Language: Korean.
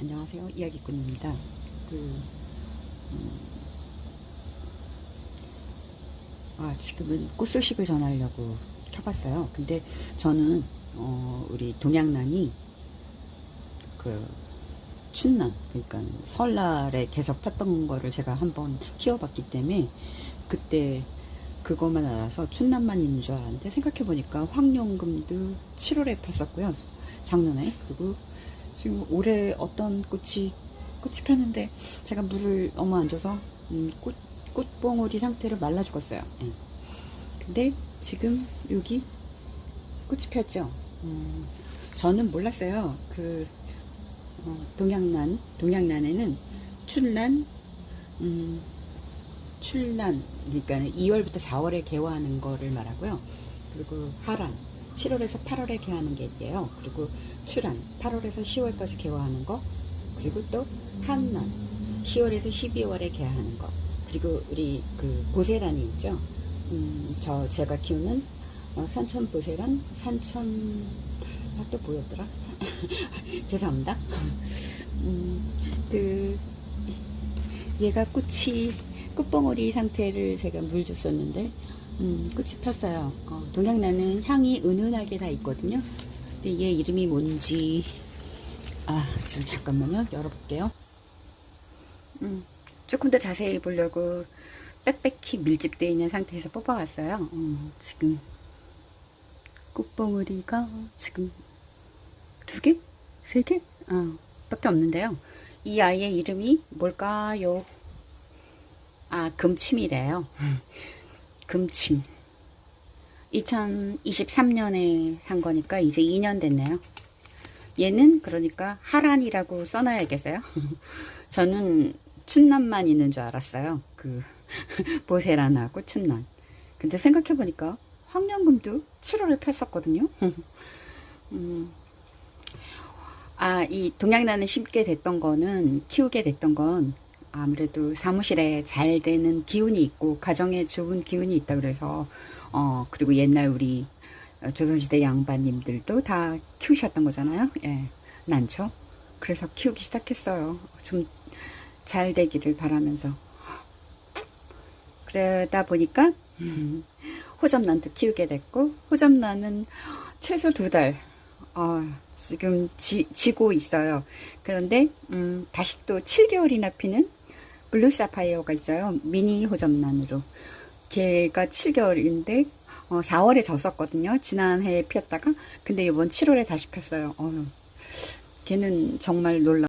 안녕하세요. 이야기꾼입니다. 그, 음, 아, 지금은 꽃 소식을 전하려고 켜봤어요. 근데 저는, 어, 우리 동양난이 그, 춘난, 그러니까 설날에 계속 폈던 거를 제가 한번 키워봤기 때문에 그때 그것만 알아서 춘난만 있는 줄 알았는데 생각해보니까 황룡금도 7월에 폈었고요. 작년에. 그리고 지금 올해 어떤 꽃이 꽃이 폈는데 제가 물을 너무 안 줘서 음, 꽃 꽃봉오리 상태로 말라 죽었어요. 예. 근데 지금 여기 꽃이 폈죠. 음, 저는 몰랐어요. 그 어, 동양난 동양난에는 출란 음, 출란 그러니까 2월부터 4월에 개화하는 거를 말하고요. 그리고 하란 7월에서 8월에 개화하는 게 있대요. 그리고 출한 8월에서 10월까지 개화하는 거. 그리고 또 한란 10월에서 12월에 개화하는 거. 그리고 우리 그 보세란이 있죠. 음, 저 제가 키우는 어, 산천 보세란 산천 아, 또 뭐였더라? 죄송합니다. 음, 그 얘가 꽃이 꽃봉오리 상태를 제가 물 줬었는데 음, 꽃이 폈어요. 어, 동양나는 향이 은은하게 다 있거든요. 근데 얘 이름이 뭔지 아 지금 잠깐만요 열어볼게요. 음, 조금 더 자세히 보려고 빽빽히 밀집되어 있는 상태에서 뽑아왔어요. 음, 지금 꽃봉오리가 지금 두 개? 세 개? 어, 밖에 없는데요. 이 아이의 이름이 뭘까요? 아, 금침이래요. 금침. 2023년에 산 거니까 이제 2년 됐네요. 얘는 그러니까 하란이라고 써놔야겠어요. 저는 춘남만 있는 줄 알았어요. 그 보세란하고 춘남. 근데 생각해보니까 황령금도 7월에 폈었거든요. 음, 아, 이 동양나는 심게 됐던 거는, 키우게 됐던 건 아무래도 사무실에 잘 되는 기운이 있고, 가정에 좋은 기운이 있다 그래서, 어, 그리고 옛날 우리 조선시대 양반님들도 다 키우셨던 거잖아요. 예, 난초. 그래서 키우기 시작했어요. 좀 잘 되기를 바라면서. 그러다 보니까, 음, 호접란도 키우게 됐고, 호접란은 최소 두 달, 어, 지금 지, 지고 있어요. 그런데 음, 다시 또 7개월이나 피는 블루 사파이어가 있어요. 미니 호접란으로. 걔가 7개월인데 어, 4월에 졌었거든요. 지난해에 피었다가 근데 이번 7월에 다시 폈어요. 어, 걔는 정말 놀라.